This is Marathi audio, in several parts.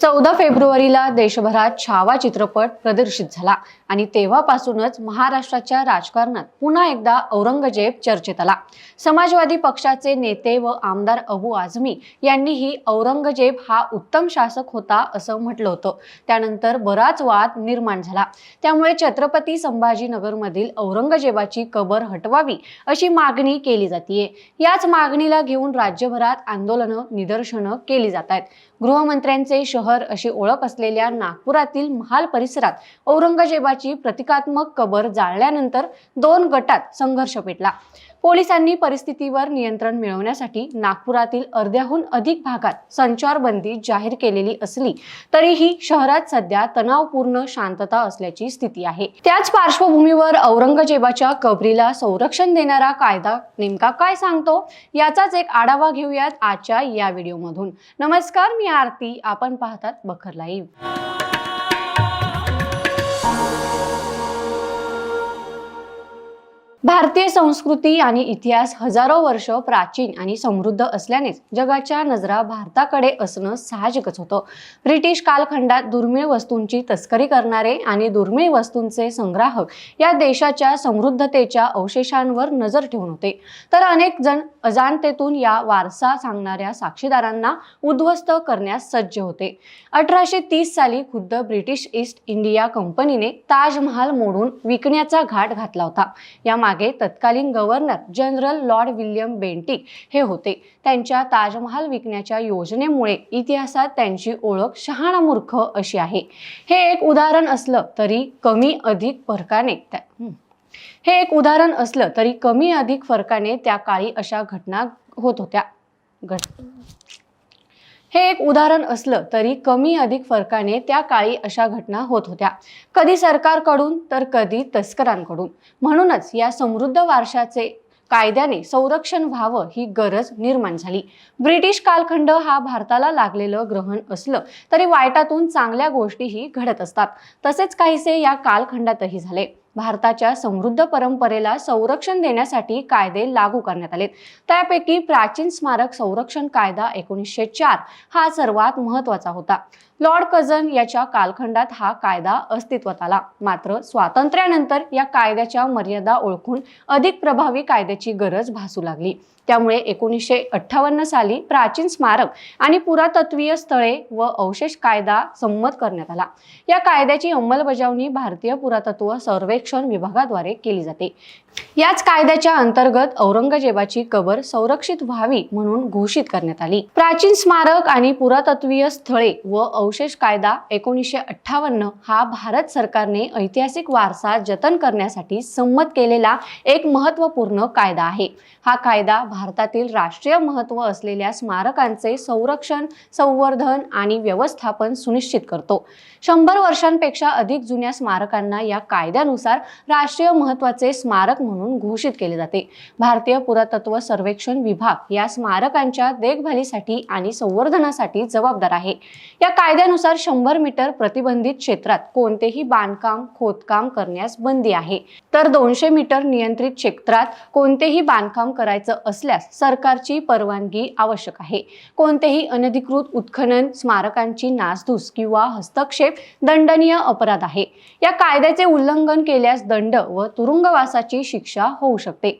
चौदा फेब्रुवारीला देशभरात छावा चित्रपट प्रदर्शित झाला आणि तेव्हापासूनच महाराष्ट्राच्या राजकारणात पुन्हा एकदा औरंगजेब चर्चेत आला. समाजवादी पक्षाचे नेते व आमदार अबू आझमी यांनीही औरंगजेब हा उत्तम शासक होता असं म्हटलं होतं. त्यानंतर बराच वाद निर्माण झाला. त्यामुळे छत्रपती संभाजीनगरमधील औरंगजेबाची कबर हटवावी अशी मागणी केली जातीये. याच मागणीला घेऊन राज्यभरात आंदोलनं निदर्शनं केली जात आहेत गृहमंत्र्यांचे शहर अशी ओळख असलेल्या नागपुरातील महाल परिसरात औरंगजेबाची प्रतिकात्मक कबर जाळल्यानंतर दोन गटात संघर्ष पेटला. पोलिसांनी परिस्थितीवर नियंत्रण मिळवण्यासाठी नागपुरातील अर्ध्याहून अधिक भागात संचारबंदी जाहीर केलेली असली तरीही शहरात सध्या तणावपूर्ण शांतता असल्याची स्थिती आहे. त्याच पार्श्वभूमीवर औरंगजेबाच्या कबरीला संरक्षण देणारा कायदा नेमका काय सांगतो? याचाच एक आढावा घेऊयात आजच्या या व्हिडिओमधून. नमस्कार मी आरती. आपण पाहतात बखर लाईव्ह. भारतीय संस्कृती आणि इतिहास हजारो वर्ष प्राचीन आणि समृद्ध असल्यानेच जगाच्या नजरा भारताकडे असणं साहजिकच होतं. ब्रिटिश कालखंडात दुर्मिळ वस्तूंची तस्करी करणारे आणि दुर्मिळ वस्तूंचे संग्राहक या देशाच्या समृद्धतेच्या अवशेषांवर नजर ठेवून होते. तर अनेक जण अजाणतेतून या वारसा सांगणाऱ्या साक्षीदारांना उद्ध्वस्त करण्यास सज्ज होते. अठराशे तीस साली खुद्द ब्रिटिश ईस्ट इंडिया कंपनीने ताजमहाल मोडून विकण्याचा घाट घातला होता. या मागे तत्कालीन governor general Lord William Bentinck हे होते. त्यांच्या ताजमहाल विकण्याच्या योजनेमुळे इतिहासात त्यांची ओळख शहाणा मूर्ख अशी आहे. हे एक उदाहरण असलं तरी कमी अधिक फरकाने हे एक उदाहरण असलं तरी कमी अधिक फरकाने त्या काळी अशा घटना होत होत्या. घट हे एक उदाहरण असलं तरी कमी अधिक फरकाने त्या काळी अशा घटना होत होत्या. कधी सरकारकडून तर कधी तस्करांकडून. म्हणूनच या समृद्ध वारशाचे कायद्याने संरक्षण व्हावं ही गरज निर्माण झाली. ब्रिटिश कालखंड हा भारताला लागलेलं ग्रहण असलं तरी वाईटातून चांगल्या गोष्टीही घडत असतात. तसेच काहीसे या कालखंडातही झाले. भारताच्या समृद्ध परंपरेला संरक्षण देण्यासाठी कायदे लागू करण्यात आले त्यापैकी प्राचीन स्मारक संरक्षण कायदा एकोणीसशे चार हा सर्वात महत्त्वाचा होता. लॉर्ड कझन याच्या कालखंडात हा कायदा अस्तित्वात आला. मात्र स्वातंत्र्यानंतर या कायद्याच्या मर्यादा ओळखून अधिक प्रभावी कायद्याची गरज भासू लागली. त्यामुळे एकोणीसशे अठ्ठावन्न साली प्राचीन स्मारक आणि पुरातत्वीय स्थळे व अवशेष कायदा संमत करण्यात आला. या कायद्याची अंमलबजावणी भारतीय पुरातत्व सर्वेक्षण विभागाद्वारे केली जाते. याच कायद्याच्या अंतर्गत औरंगजेबाची कबर संरक्षित व्हावी म्हणून घोषित करण्यात आली. प्राचीन स्मारक आणि पुरातत्वीय स्थळे व अवशेष कायदा एकोणीसशे अठ्ठावन्न हा भारत सरकारने ऐतिहासिक वारसा जतन करण्यासाठी संमत केलेला एक महत्त्वपूर्ण कायदा आहे. हा कायदा भारतातील राष्ट्रीय महत्त्व असलेल्या स्मारकांचे संरक्षण संवर्धन आणि व्यवस्थापन सुनिश्चित करतो. शंभर वर्षांपेक्षा अधिक जुन्या स्मारकांना या कायद्यानुसार राष्ट्रीय महत्त्वाचे स्मारक म्हणून घोषित केले जाते. भारतीय पुरातत्व सर्वेक्षण विभाग या स्मारकांच्या देखभालीसाठी आणि संवर्धनासाठी जबाबदार आहे. या कायद्यानुसार शंभर मीटर प्रतिबंधित क्षेत्रात कोणतेही बांधकाम खोदकाम करण्यास बंदी आहे. तर दोनशे मीटर नियंत्रित क्षेत्रात कोणतेही बांधकाम करायचं असल्यास सरकारची परवानगी आवश्यक आहे. कोणतेही अनधिकृत उत्खनन स्मारकांची नासधूस किंवा हस्तक्षेप दंडनीय अपराध आहे. या कायद्याचे उल्लंघन केल्यास दंड व तुरुंगवासाची शिक्षा होऊ शकते.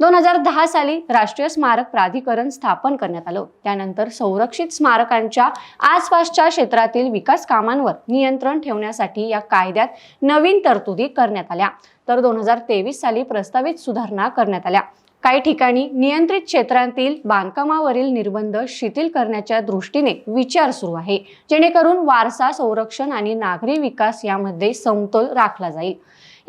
दोन हजार दहा साली राष्ट्रीय स्मारक प्राधिकरण स्थापन करण्यात आलं. त्यानंतर संरक्षित स्मारकांच्या आसपासच्या क्षेत्रातील विकास कामांवर नियंत्रण ठेवण्यासाठी या कायद्यात नवीन तरतुदी करण्यात आल्या. तर दोन हजार तेवीस साली प्रस्तावित सुधारणा करण्यात आल्या. काही ठिकाणी नियंत्रित क्षेत्रांतील बांधकामावरील निर्बंध शिथिल करण्याच्या दृष्टीने विचार सुरू आहे. जेणेकरून वारसा संरक्षण आणि नागरी विकास यामध्ये समतोल राखला जाईल.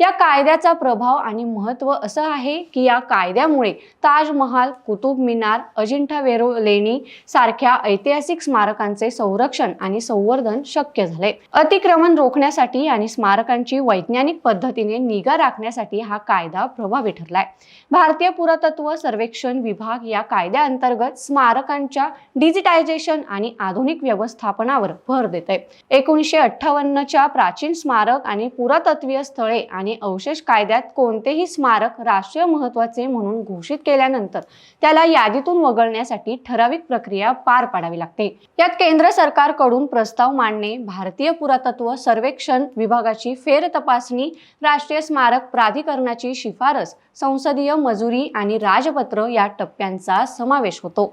या कायद्याचा प्रभाव आणि महत्त्व असं आहे की या कायद्यामुळे ताजमहाल कुतुब मिनार अजिंठा वेरो लेणी सारख्या ऐतिहासिक स्मारकांचे संरक्षण आणि संवर्धन शक्य झाले. अतिक्रमण रोखण्यासाठी आणि स्मारकांची वैज्ञानिक पद्धतीने निगा राखण्यासाठी हा कायदा प्रभावी ठरलाय. भारतीय पुरातत्व सर्वेक्षण विभाग या कायद्याअंतर्गत स्मारकांच्या डिजिटायझेशन आणि आधुनिक व्यवस्थापनावर भर देत आहे एकोणीसशे अठ्ठावन्नच्या प्राचीन स्मारक आणि पुरातत्वीय स्थळे आणि आणि अवशेष कायद्यात कोणतेही स्मारक राष्ट्रीय महत्त्वाचे म्हणून घोषित केल्यानंतर त्याला यादीतून वगळण्यासाठी ठराविक प्रक्रिया पार पाडावी लागते. यात केंद्र सरकारकडून प्रस्ताव मांडणे भारतीय पुरातत्व सर्वेक्षण विभागाची फेर तपासणी राष्ट्रीय स्मारक प्राधिकरणाची शिफारस संसदीय मजुरी आणि राजपत्र या टप्प्यांचा समावेश होतो.